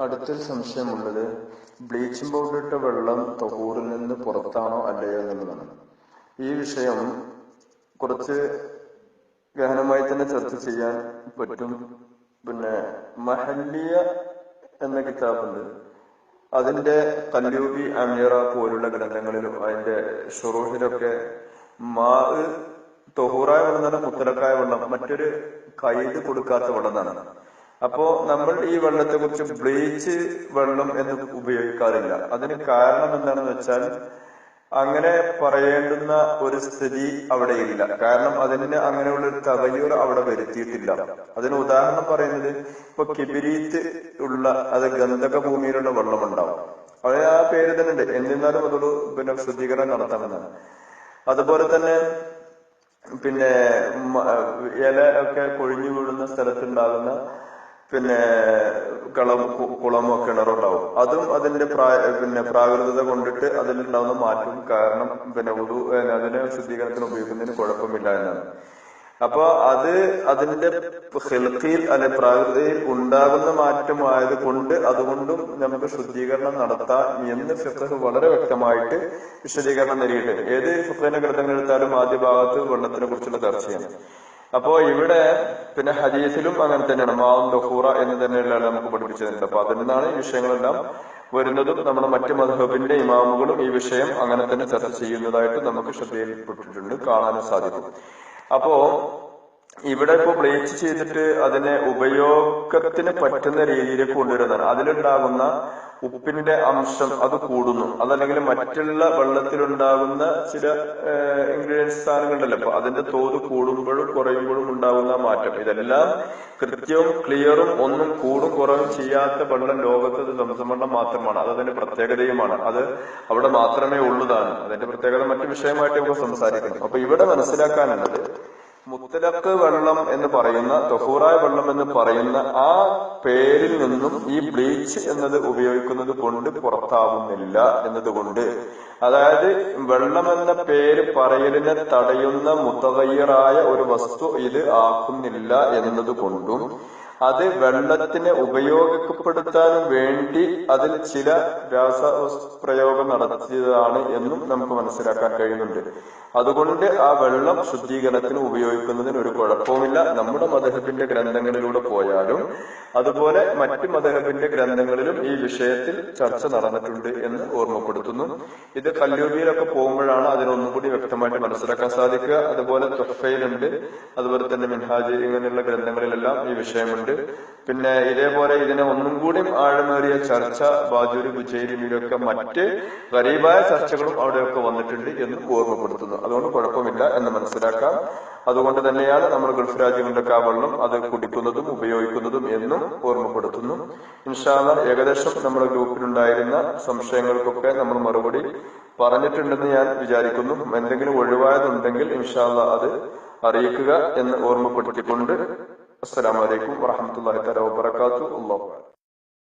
അടുത്തൊരു സംശയമുള്ളത് bleaching powder ഇട്ട വെള്ളം തൊഹൂറിൽ നിന്ന് പുറത്താണോ അല്ലയോ എന്നുള്ളതാണ്. ഈ വിഷയം കുറച്ച് ഗഹനമായി തന്നെ ചർച്ച ചെയ്യാൻ പറ്റും. പിന്നെ മഹല്ലിയ എന്ന കിതാബുണ്ട്. അതിന്റെ കല്ലൂബി അമീറ പോലുള്ള ഗ്രന്ഥങ്ങളിലും അതിന്റെ ഷുറൂഹിലൊക്കെ മാ തൊഹൂറായ വെള്ളം തന്നെ മുത്തലക്കായ വെള്ളം മറ്റൊരു കൈത് കൊടുക്കാത്ത വെള്ളമാണ് അപ്പോ നമ്മൾ ഈ വെള്ളത്തെ കുറിച്ച് ബ്ലീച്ച് വെള്ളം എന്ന് ഉപയോഗിക്കാറില്ല. അതിന് കാരണം എന്താണെന്ന് വെച്ചാൽ അങ്ങനെ പറയേണ്ടുന്ന ഒരു സ്ഥിതി അവിടെ ഇല്ല കാരണം അതിന് അങ്ങനെയുള്ള ഒരു തവയൂർ അവിടെ വരുത്തിയിട്ടില്ല. അതിന് ഉദാഹരണം പറയുന്നത് ഇപ്പൊ കിബിരീത്ത് ഉള്ള അത് ഗന്ധക ഭൂമിയിലുള്ള വെള്ളം ഉണ്ടാവും അത് ആ പേര് തന്നെ ഉണ്ട്. എന്നിരുന്നാലും അതൊരു പിന്നെ ശുദ്ധീകരണം നടത്താമെന്നാണ് അതുപോലെ തന്നെ പിന്നെ ഇല ഒക്കെ കൊഴിഞ്ഞു വീഴുന്ന സ്ഥലത്തുണ്ടാകുന്ന പിന്നെ കളം കുളമോ കിണറോ ഉണ്ടാവും. അതും അതിന്റെ പ്രായ പിന്നെ പ്രാകൃതത കൊണ്ടിട്ട് അതിലുണ്ടാവുന്ന മാറ്റം കാരണം പിന്നെ ഒരു അതിനെ ശുദ്ധീകരണത്തിന് ഉപയോഗിക്കുന്നതിന് കുഴപ്പമില്ല എന്നാണ്. അപ്പൊ അത് അതിന്റെ ഹെൽത്തിയിൽ അല്ലെ പ്രകൃതിയിൽ ഉണ്ടാകുന്ന മാറ്റമായത് കൊണ്ട് അതുകൊണ്ടും നമുക്ക് ശുദ്ധീകരണം നടത്താം എന്ന് ഫിഫ് വളരെ വ്യക്തമായിട്ട് വിശദീകരണം നൽകിയിട്ടുണ്ട്. ഏത് ഫിഖിന്റെ ഗ്രന്ഥങ്ങൾ എടുത്താലും ആദ്യ ഭാഗത്ത് വെള്ളത്തിനെ കുറിച്ചുള്ള ചർച്ചയാണ്. അപ്പോ ഇവിടെ പിന്നെ ഹദീസിലും അങ്ങനെ തന്നെയാണ്. മാവും ദഹൂറ എന്ന് തന്നെയുള്ള നമുക്ക് പഠിപ്പിച്ചിരുന്നത് അപ്പൊ അതിൽ നിന്നാണ് ഈ വിഷയങ്ങളെല്ലാം വരുന്നതും നമ്മുടെ മറ്റു മധുഹബിന്റെ ഇമാമുകളും ഈ വിഷയം അങ്ങനെ തന്നെ ചർച്ച ചെയ്യുന്നതായിട്ട് നമുക്ക് ശ്രദ്ധയിൽപ്പെട്ടിട്ടുണ്ട്. കാണാനും സാധിക്കും. അപ്പോ ഇവിടെ ഇപ്പൊ ബ്ലീച്ച് ചെയ്തിട്ട് അതിനെ ഉപയോഗത്തിന് പറ്റുന്ന രീതിയിലേക്ക് കൊണ്ടുവരുന്നതാണ്. അതിലുണ്ടാകുന്ന ഉപ്പിന്റെ അംശം അത് കൂടുന്നു. അതല്ലെങ്കിൽ മറ്റുള്ള വെള്ളത്തിലുണ്ടാകുന്ന ചില ഇൻഗ്രീഡിയൻസ് സാധനങ്ങളുണ്ടല്ലോ. അപ്പൊ അതിന്റെ തോത് കൂടുമ്പോഴും കുറയുമ്പോഴും ഉണ്ടാകുന്ന മാറ്റം. ഇതെല്ലാം കൃത്യവും ക്ലിയറും ഒന്നും കൂടും കുറവും ചെയ്യാത്ത വെള്ളം ലോകത്ത് ഇത് സംസം വെള്ളം മാത്രമാണ്. അത് അതിന്റെ പ്രത്യേകതയുമാണ്. അത് അവിടെ മാത്രമേ ഉള്ളതാണ് അതിന്റെ പ്രത്യേകത മറ്റു വിഷയമായിട്ട് നമുക്ക് സംസാരിക്കുന്നു. അപ്പൊ ഇവിടെ മനസ്സിലാക്കാനുള്ളത് മുത്തലക്ക് വെള്ളം എന്ന് പറയുന്ന തൊഹൂറായ വെള്ളം എന്ന് പറയുന്ന ആ പേരിൽ നിന്നും ഈ ബ്ലീച്ച് എന്നത് ഉപയോഗിക്കുന്നത് കൊണ്ട് പുറത്താവുന്നില്ല എന്നതുകൊണ്ട്. അതായത് വെള്ളം എന്ന പേര് പറയലിനെ തടയുന്ന മുത്തകയ്യറായ ഒരു വസ്തു ഇത് ആക്കുന്നില്ല എന്നതുകൊണ്ടും അത് വെള്ളത്തിനെ ഉപയോഗപ്പെടുത്താനും വേണ്ടി അതിൽ ചില രാസ പ്രയോഗം നടത്തിയതാണ് എന്നും നമുക്ക് മനസ്സിലാക്കാൻ കഴിയുന്നുണ്ട്. അതുകൊണ്ട് ആ വെള്ളം ശുദ്ധീകരണത്തിന് ഉപയോഗിക്കുന്നതിന് ഒരു കുഴപ്പവുമില്ല. നമ്മുടെ മതഹബിന്റെ ഗ്രന്ഥങ്ങളിലൂടെ പോയാലും അതുപോലെ മറ്റ് മതഹബിന്റെ ഗ്രന്ഥങ്ങളിലും ഈ വിഷയത്തിൽ ചർച്ച നടന്നിട്ടുണ്ട് എന്ന് ഓർമ്മപ്പെടുത്തുന്നു. ഇത് കല്ലൂരിയിലൊക്കെ പോകുമ്പോഴാണ് അതിനൊന്നും കൂടി വ്യക്തമായിട്ട് മനസ്സിലാക്കാൻ സാധിക്കുക. അതുപോലെ തൊഫയിലുണ്ട്. അതുപോലെ തന്നെ മിൻഹാജി ഇങ്ങനെയുള്ള ഗ്രന്ഥങ്ങളിലെല്ലാം ഈ വിഷയമുണ്ട്. പിന്നെ ഇതേപോലെ ഇതിനെ ഒന്നും കൂടി ആഴമേറിയ ചർച്ച ബാജൂരി ബുജൈരിമിലൊക്കെ മറ്റ് ഗരീബായ ചർച്ചകളും അവിടെയൊക്കെ വന്നിട്ടുണ്ട് എന്ന് ഓർമ്മപ്പെടുത്തുന്നു. അതുകൊണ്ട് കുഴപ്പമില്ല എന്ന് മനസ്സിലാക്കാം. അതുകൊണ്ട് തന്നെയാണ് നമ്മൾ ഗൾഫ് രാജ്യങ്ങളിലൊക്കെ ആ വെള്ളം അത് കുടിക്കുന്നതും ഉപയോഗിക്കുന്നതും എന്നും ഓർമ്മപ്പെടുത്തുന്നു. ഇൻഷാല്ല ഏകദേശം നമ്മുടെ ഗ്രൂപ്പിലുണ്ടായിരുന്ന സംശയങ്ങൾക്കൊക്കെ നമ്മൾ മറുപടി പറഞ്ഞിട്ടുണ്ടെന്ന് ഞാൻ വിചാരിക്കുന്നു. എന്തെങ്കിലും ഒഴിവായതുണ്ടെങ്കിൽ ഇൻഷാല്ല അത് അറിയിക്കുക എന്ന് ഓർമ്മപ്പെടുത്തിക്കൊണ്ട് السلام عليكم ورحمة الله تعالى وبركاته. الله أعلم